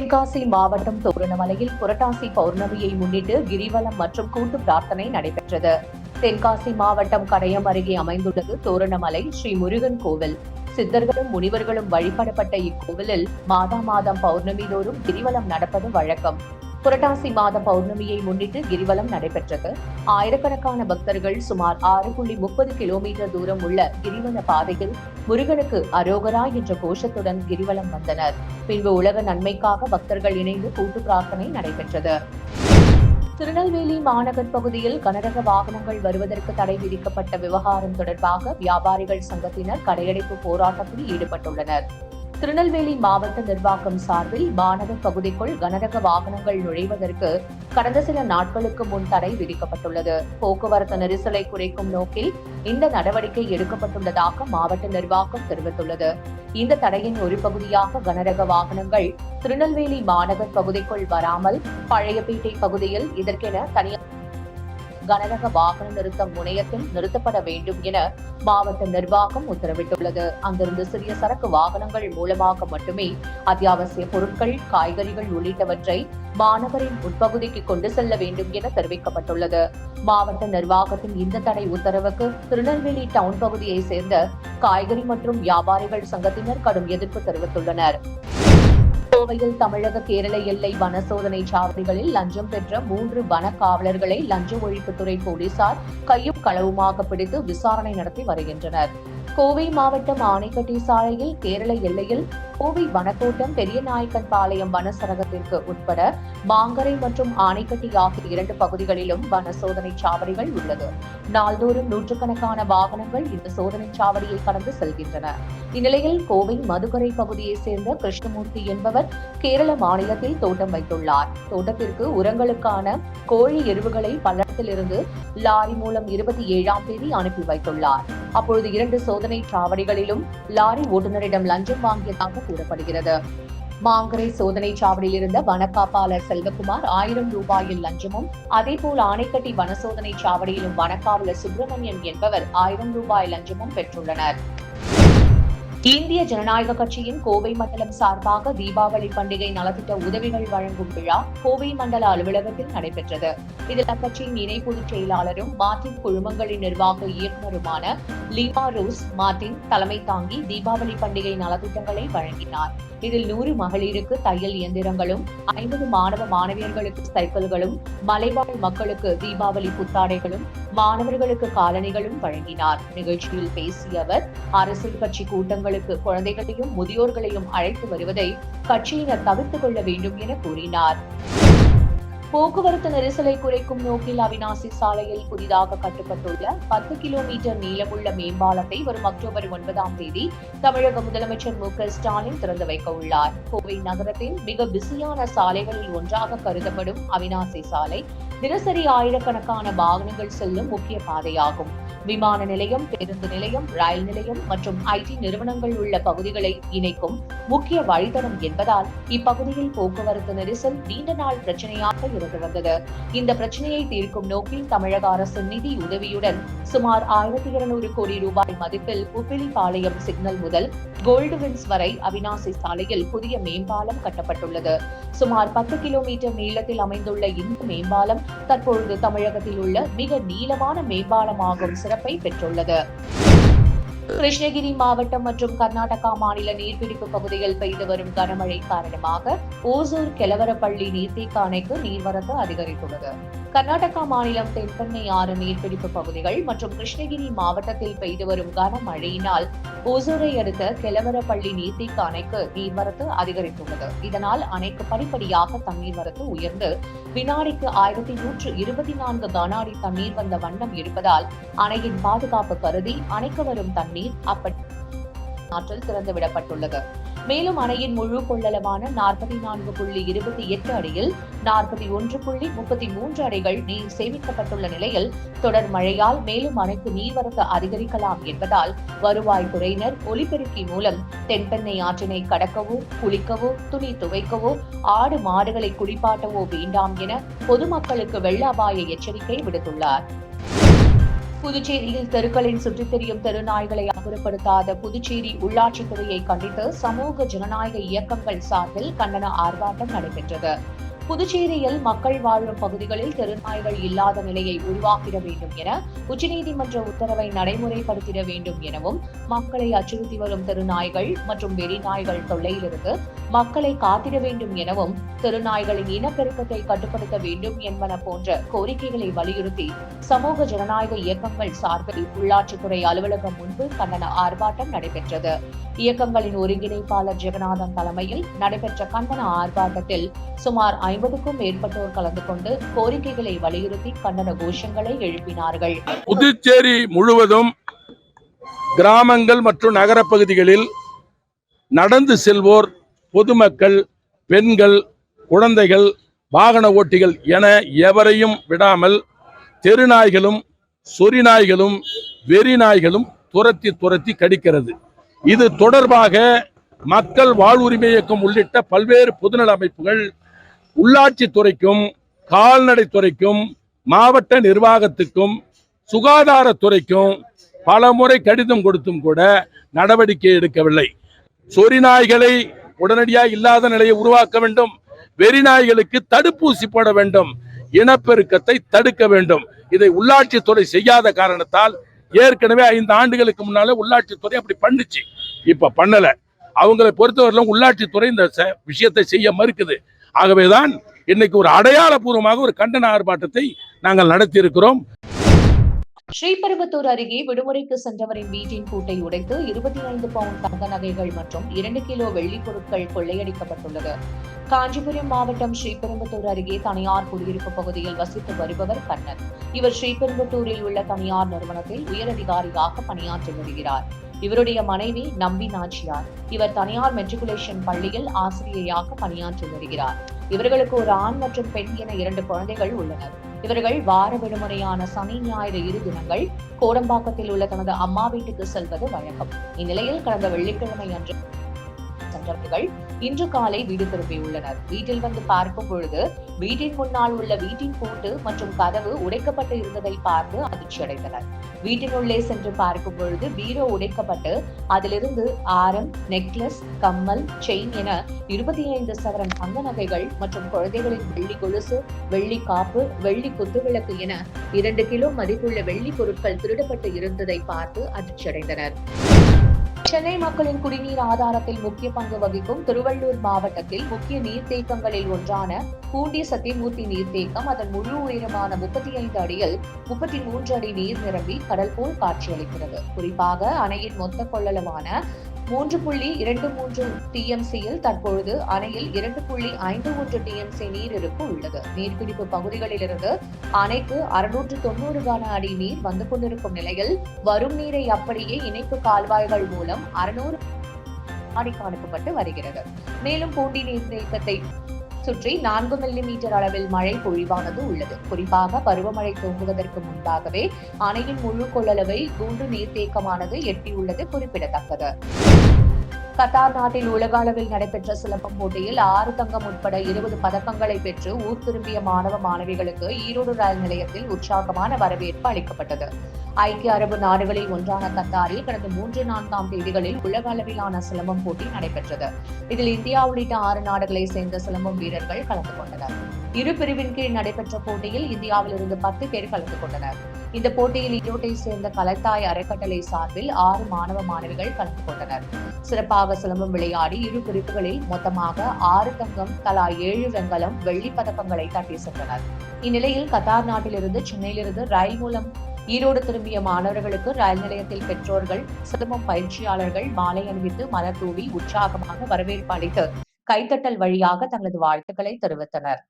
தென்காசி மாவட்டம் தோரணமலையில் புரட்டாசி பௌர்ணமியை முன்னிட்டு கிரிவலம் மற்றும் கூட்டு பிரார்த்தனை நடைபெற்றது. தென்காசி மாவட்டம் கடையம் அருகே அமைந்துள்ளது தோரணமலை ஸ்ரீ முருகன் கோவில். சித்தர்களும் முனிவர்களும் வழிபடப்பட்ட இக்கோவிலில் மாதா மாதம் பௌர்ணமி தோறும் கிரிவலம் நடப்பது வழக்கம். புரட்டாசி மாத பௌர்ணமியை முன்னிட்டு கிரிவலம் நடைபெற்றது. ஆயிரக்கணக்கான பக்தர்கள் சுமார் ஆறு புள்ளி முப்பது கிலோமீட்டர் தூரம் உள்ள கிரிவல பாதையில் முருகனுக்கு அரோகரா என்ற கோஷத்துடன் கிரிவலம் வந்தனர். பின்பு உலக நன்மைக்காக பக்தர்கள் இணைந்து கூட்டு பிரார்த்தனை நடைபெற்றது. திருநெல்வேலி மாநகர் பகுதியில் கனரக வாகனங்கள் வருவதற்கு தடை விதிக்கப்பட்ட விவகாரம் தொடர்பாக வியாபாரிகள் சங்கத்தினர் கடையடைப்பு போராட்டத்தில் ஈடுபட்டுள்ளனர். திருநெல்வேலி மாவட்ட நிர்வாகம் சார்பில் மாநகர் பகுதிக்குள் கனரக வாகனங்கள் நுழைவதற்கு கடந்த சில நாட்களுக்கு முன் தடை விதிக்கப்பட்டுள்ளது. போக்குவரத்து நெரிசலை குறைக்கும் நோக்கில் இந்த நடவடிக்கை எடுக்கப்பட்டுள்ளதாக மாவட்ட நிர்வாகம் தெரிவித்துள்ளது. இந்த தடையின் ஒரு பகுதியாக கனரக வாகனங்கள் திருநெல்வேலி மாநகர் பகுதிக்குள் வராமல் பழையபேட்டை பகுதியில் இதற்கென தனியார் கனரக வாகன நிறுத்தம் முனையத்தில் நிறுத்தப்பட வேண்டும் என மாவட்ட நிர்வாகம் உத்தரவிட்டுள்ளது. அங்கிருந்து சிறிய சரக்கு வாகனங்கள் மூலமாக மட்டுமே அத்தியாவசிய பொருட்கள் காய்கறிகள் உள்ளிட்டவற்றை மாணவரின் உட்பகுதிக்கு கொண்டு செல்ல வேண்டும் என தெரிவிக்கப்பட்டுள்ளது. மாவட்ட நிர்வாகத்தின் இந்த தடை உத்தரவுக்கு திருநெல்வேலி டவுன் பகுதியை சேர்ந்த காய்கறி மற்றும் வியாபாரிகள் சங்கத்தினர் கடும் எதிர்ப்பு தெரிவித்துள்ளனர். கோவையில் தமிழக கேரள எல்லை வன சோதனை சாவடிகளில் லஞ்சம் பெற்ற மூன்று வன காவலர்களை லஞ்ச ஒழிப்புத்துறை போலீசார் கையும் களவுமாக பிடித்து விசாரணை நடத்தி வருகின்றனர். கோவை மாவட்டம் ஆனைக்கட்டி சாலையில் கேரள எல்லையில் கோவை வனக்கோட்டம் பெரியநாயக்கன் பாளையம் வனசரகத்திற்கு உட்பட மாங்கரை மற்றும் ஆனைக்கட்டி ஆகிய இரண்டு பகுதிகளிலும் வன சோதனை சாவடிகள் உள்ளது. நாள்தோறும் நூற்றுக்கணக்கான வாகனங்கள் இந்த சோதனை சாவடியை கடந்து செல்கின்றன. இந்நிலையில் கோவை மதுகரை பகுதியைச் சேர்ந்த கிருஷ்ணமூர்த்தி என்பவர் கேரள மாநிலத்தில் தோட்டம் வைத்துள்ளார். தோட்டத்திற்கு உரங்களுக்கான கோழி எருவுகளை பல பள்ளத்திலிருந்து லாரி மூலம் இருபத்தி ஏழாம் தேதி அனுப்பி வைத்துள்ளார். அப்பொழுது இரண்டு சோதனை சாவடிகளிலும் லாரி ஓட்டுநரிடம் லஞ்சம் வாங்கியதாக கூறப்படுகிறது. மாங்கரை சோதனை சாவடியில் இருந்த வனக்காப்பாளர் செல்வகுமார் ஆயிரம் ரூபாயில் லஞ்சமும் அதேபோல் ஆணைக்கட்டி வன சோதனை சாவடியிலும் வனக்காவலர் சுப்பிரமணியன் என்பவர் ஆயிரம் ரூபாய் லஞ்சமும் பெற்றுள்ளனர். இந்திய ஜனநாயக கட்சியின் கோவை மண்டலம் சார்பாக தீபாவளி பண்டிகை நலத்திட்ட உதவிகள் வழங்கும் விழா கோவை மண்டல அலுவலகத்தில் நடைபெற்றது. இதில் அக்கட்சியின் இணை பொதுச் செயலாளரும் மார்டின் குழுமங்களின் நிர்வாக இயக்குநருமான லீமா ரோஸ் மார்டின் தலைமை தாங்கி தீபாவளி பண்டிகை நலத்திட்டங்களை வழங்கினார். இதில் நூறு மகளிருக்கு தையல் இயந்திரங்களும் ஐம்பது மாணவ மாணவியர்களுக்கு சைக்கிள்களும் மலைவாழ் மக்களுக்கு தீபாவளி புத்தாடைகளும் மாணவர்களுக்கு காலணிகளும் வழங்கினார். நிகழ்ச்சியில் பேசிய அவர் அரசியல் கட்சி கூட்டங்கள் கூட்டங்களுக்கு குழந்தைகளையும் முதியோர்களையும் அழைத்து வருவதை கட்சியினர் தவிர்த்துக் கொள்ள வேண்டும் என கூறினார். போக்குவரத்து நெரிசலை குறைக்கும் நோக்கில் அவினாசி சாலையில் புதிதாக கட்டப்பட்டுள்ள பத்து கிலோமீட்டர் நீளமுள்ள மேம்பாலத்தை வரும் அக்டோபர் ஒன்பதாம் தேதி தமிழக முதலமைச்சர் மு ஸ்டாலின் திறந்து வைக்க உள்ளார். கோவை நகரத்தின் மிக பிஸியான சாலைகளில் ஒன்றாக கருதப்படும் அவினாசி சாலை தினசரி ஆயிரக்கணக்கான வாகனங்கள் செல்லும் முக்கிய பாதையாகும். விமான நிலையம் பேருந்து நிலையம் ரயில் நிலையம் மற்றும் ஐடி நிறுவனங்கள் உள்ள பகுதிகளை இணைக்கும் முக்கிய வழித்தடம் என்பதால் இப்பகுதியில் போக்குவரத்து நெரிசல் நீண்ட நாள் பிரச்சனையாக இருந்து வந்தது. இந்த பிரச்சனையை தீர்க்கும் நோக்கில் தமிழக அரசின் நிதி உதவியுடன் சுமார் ஆயிரத்தி இருநூறு கோடி ரூபாய் மதிப்பில் உப்பிலிபாளையம் சிக்னல் முதல் கோல்டுவின்ஸ் வரை அவினாசி சாலையில் புதிய மேம்பாலம் கட்டப்பட்டுள்ளது. சுமார் பத்து கிலோமீட்டர் நீளத்தில் அமைந்துள்ள இந்த மேம்பாலம் தற்பொழுது தமிழகத்தில் உள்ள மிக நீளமான மேம்பாலமாகும் சிறப்பு பெற்றுள்ளது. கிருஷ்ணகிரி மாவட்டம் மற்றும் கர்நாடகா மாநில நீர்பிடிப்பு பகுதியில் பெய்து வரும் கனமழை காரணமாக ஓசூர் கெலவரப்பள்ளி நீர்த்தேக்க அணைக்கு நீர்வரத்து அதிகரித்துள்ளது. கர்நாடகா மாநிலம் தென்பெண்ணை ஆறு நீர்பிடிப்பு பகுதிகள் மற்றும் கிருஷ்ணகிரி மாவட்டத்தில் பெய்து வரும் கனமழையினால் ஓசூரை அடுத்த கெலவரப்பள்ளி நீர்த்தேக்க அணைக்கு நீர்வரத்து அதிகரித்துள்ளது. இதனால் அணைக்கு படிப்படியாக தண்ணீர் வரத்து உயர்ந்து வினாடிக்கு ஆயிரத்தி நூற்று இருபத்தி நான்கு கன அடி தண்ணீர் வந்த வண்ணம் இருப்பதால் அணையின் பாதுகாப்பு கருதி அணைக்கு வரும் தண்ணீர் அப்படி ஆற்றில் திறந்துவிடப்பட்டுள்ளது. மேலும் அணையின் முழு கொள்ளளவான நாற்பத்தி நான்கு புள்ளி இருபத்தி எட்டு அடியில் நாற்பத்தி ஒன்று புள்ளி முப்பத்தி மூன்று அடிகள் நீர் சேமிக்கப்பட்டுள்ள நிலையில் தொடர் மழையால் மேலும் அணைக்கு நீர்வரத்து அதிகரிக்கலாம் என்பதால் வருவாய் துறையினர் ஒலிபெருக்கி மூலம் தென்பெண்ணை ஆற்றினை கடக்கவோ குளிக்கவோ துணி துவைக்கவோ ஆடு மாடுகளை குளிப்பாட்டவோ வேண்டாம் என பொதுமக்களுக்கு வெள்ள அபாய எச்சரிக்கை விடுத்துள்ளார். புதுச்சேரியில் தெருக்களில் சுற்றித் தெரியும் தெருநாய்களை அப்புறப்படுத்தாத புதுச்சேரி உள்ளாட்சித்துறையை கண்டித்து சமூக ஜனநாயக இயக்கங்கள் சார்பில் கண்டன ஆர்ப்பாட்டம் நடைபெற்றது. புதுச்சேரியில் மக்கள் வாழும் பகுதிகளில் தெருநாய்கள் இல்லாத நிலையை உருவாக்கிட வேண்டும் என உச்சநீதிமன்ற உத்தரவை நடைமுறைப்படுத்திட வேண்டும் எனவும் மக்களை அச்சுறுத்தி வரும் தெருநாய்கள் மற்றும் வெறிநாய்கள் தொல்லையிலிருந்து மக்களை காத்திட வேண்டும் எனவும் தெருநாய்களின் இனப்பெருக்கத்தை கட்டுப்படுத்த வேண்டும் என்பன போன்ற கோரிக்கைகளை வலியுறுத்தி சமூக ஜனநாயக இயக்கங்கள் சார்பில் உள்ளாட்சித்துறை அலுவலகம் முன்பு கண்டன ஆர்ப்பாட்டம் நடைபெற்றது. இயக்கங்களின் ஒருங்கிணைப்பாளர் ஜெகநாதன் தலைமையில் நடைபெற்ற கண்டன ஆர்ப்பாட்டத்தில் சுமார் ஐம்பதுக்கும் மேற்பட்டோர் கலந்து கொண்டு கோரிக்கைகளை வலியுறுத்தி கண்டன கோஷங்களை எழுப்பினார்கள். புதுச்சேரி முழுவதும் கிராமங்கள் மற்றும் நகரப்பகுதிகளில் நடந்து செல்வோர் பொதுமக்கள் பெண்கள் குழந்தைகள் வாகன ஓட்டிகள் என எவரையும் விடாமல் தெருநாய்களும் சொறிநாய்களும் வெறிநாய்களும் துரத்தி துரத்தி கடிக்கிறது. இது தொடர்பாக மக்கள் வாழ்வுரிமை இயக்கம் உள்ளிட்ட பல்வேறு பொதுநல அமைப்புகள் உள்ளாட்சித்துறைக்கும் கால்நடைத்துறைக்கும் மாவட்ட நிர்வாகத்துக்கும் சுகாதாரத்துறைக்கும் பல முறை கடிதம் கொடுத்தும் கூட நடவடிக்கை எடுக்கவில்லை. சொறி நாய்களை உடனடியாக இல்லாத நிலையை உருவாக்க வேண்டும். வெறி நாய்களுக்கு தடுப்பூசி போட வேண்டும். இனப்பெருக்கத்தை தடுக்க வேண்டும். இதை உள்ளாட்சித்துறை செய்யாத காரணத்தால் ஏற்கனவே ஐந்து ஆண்டுகளுக்கு முன்னால உள்ளாட்சித்துறை அப்படி பண்ணுச்சு. இப்ப பண்ணல. அவங்களை பொறுத்தவரையிலும் உள்ளாட்சித்துறை இந்த விஷயத்தை செய்ய மறுக்குது. ஆகவேதான் இன்னைக்கு ஒரு அடையாளபூர்வமாக ஒரு கண்டன ஆர்ப்பாட்டத்தை நாங்கள் நடத்தி இருக்கிறோம் ஸ்ரீபெரும்புத்தூர் அருகே விடுமுறைக்கு சென்றவரின் வீட்டின் பூட்டை உடைத்து இருபத்தி ஐந்து பவுண்ட் தங்க நகைகள் மற்றும் இரண்டு கிலோ வெள்ளிப் பொருட்கள் கொள்ளையடிக்கப்பட்டுள்ளது. காஞ்சிபுரம் மாவட்டம் ஸ்ரீபெரும்புத்தூர் அருகே தனியார் குடியிருப்பு பகுதியில் வசித்து வருபவர் கண்ணன். இவர் ஸ்ரீபெரும்புத்தூரில் உள்ள தனியார் நிறுவனத்தில் உயரதிகாரியாக பணியாற்றி வருகிறார். இவருடைய மனைவி நம்பி நாச்சியார். இவர் தனியார் மெட்ரிகுலேஷன் பள்ளியில் ஆசிரியையாக பணியாற்றி வருகிறார். இவர்களுக்கு ஒரு ஆண் மற்றும் பெண் என இரண்டு குழந்தைகள் உள்ளனர். இவர்கள் வார விடுமுறையான சனி ஞாயிறு இரு தினங்கள் கோடம்பாக்கத்தில் உள்ள தனது அம்மா வீட்டுக்கு செல்வது வழக்கம். இந்நிலையில் கடந்த வெள்ளிக்கிழமை அன்று சென்றவர்கள் இன்று காலை வீடு திரும்பியுள்ளனர். வீட்டில் வந்து பார்க்கும் பொழுது வீட்டின் முன்னால் உள்ள வீட்டின் பூட்டு மற்றும் கதவு உடைக்கப்பட்டு இருந்ததை பார்த்து அதிர்ச்சியடைந்தனர். வீட்டின் உள்ளே சென்று பார்க்கும் பொழுது பீரோ உடைக்கப்பட்டு அதிலிருந்து ஆரம் நெக்லஸ் கம்மல் செயின் என இருபத்தி ஐந்து சவரன் தங்க நகைகள் மற்றும் குழந்தைகளின் வெள்ளி கொலுசு வெள்ளி காப்பு வெள்ளி குத்துவிளக்கு என இரண்டு கிலோ மதிப்புள்ள வெள்ளி பொருட்கள் திருடப்பட்டு இருந்ததை பார்த்து அதிர்ச்சியடைந்தனர். சென்னை மக்களின் குடிநீர் ஆதாரத்தில் முக்கிய பங்கு வகிக்கும் திருவள்ளூர் மாவட்டத்தில் முக்கிய நீர்த்தேக்கங்களில் ஒன்றான பூண்டி சத்தியமூர்த்தி நீர்த்தேக்கம் அதன் முழு உயரமான முப்பத்தி ஐந்து அடியில் முப்பத்தி மூன்று அடி நீர் நிரம்பி கடல் போல் காட்சியளிக்கிறது. குறிப்பாக அணையின் மொத்த கொள்ளளவான மூன்று புள்ளி இரண்டு மூன்று டிஎம்சியில் தற்பொழுது அணையில் இரண்டு புள்ளி ஐந்து ஒன்று டிஎம்சி நீர் இருப்பு உள்ளது. நீர்பிடிப்பு பகுதிகளிலிருந்து அணைக்கு அறுநூற்று தொன்னூறு கன அடி நீர் வந்து கொண்டிருக்கும் நிலையில் வரும் நீரை அப்படியே இணைப்பு கால்வாய்கள் மூலம் அறுநூறு அடிக்கு அனுப்பப்பட்டு வருகிறது. மேலும் பூண்டி நீர்த்தேக்கத்தை சுற்றி நான்கு மில்லி மீட்டர் அளவில் மழை பொழிவானது உள்ளது. குறிப்பாக பருவமழை துவங்குவதற்கு முன்பாகவே அணையின் முழு கொள்ளளவை கூண்டு நீர்த்தேக்கமானது எட்டியுள்ளது குறிப்பிடத்தக்கது. கத்தார் நாட்டில் உலக அளவில் நடைபெற்ற சிலம்பம் போட்டியில் ஆறு தங்கம் உட்பட இருபது பதக்கங்களை பெற்று ஊர் திரும்பிய மாணவ மாணவிகளுக்கு ஈரோடு ரயில் நிலையத்தில் உற்சாகமான வரவேற்பு அளிக்கப்பட்டது. ஐக்கிய அரபு நாடுகளில் ஒன்றான கத்தாரில் கடந்த மூன்று நான்காம் தேதிகளில் உலக அளவிலான சிலம்பம் போட்டி நடைபெற்றது. இதில் இந்தியா உள்ளிட்ட ஆறு நாடுகளை சேர்ந்த சிலம்பம் வீரர்கள் கலந்து கொண்டனர். இரு பிரிவின் கீழ் நடைபெற்ற போட்டியில் இந்தியாவில் இருந்து பத்து பேர் கலந்து கொண்டனர். இந்த போட்டியில் ஈரோட்டை சேர்ந்த கலத்தாய் அறக்கட்டளை சார்பில் ஆறு மாணவ மாணவிகள் கலந்து கொண்டனர். சிறப்பாக சிலம்பம் விளையாடி இரு பிரிவுகளில் மொத்தமாக ஆறு தங்கம் தலா ஏழு வெங்கலம் வெள்ளி பதக்கங்களை தட்டி சென்றனர். இந்நிலையில் கத்தார் நாட்டிலிருந்து சென்னையிலிருந்து ரயில் மூலம் ஈரோடு திரும்பிய மாணவர்களுக்கு ரயில் நிலையத்தில் பெற்றோர்கள் சிலம்பம் பயிற்சியாளர்கள் மாலை அணிவித்து மலர் தூவி உற்சாகமாக வரவேற்பு அளித்து கைத்தட்டல் வழியாக தங்களது வாழ்த்துக்களை தெரிவித்தனர்.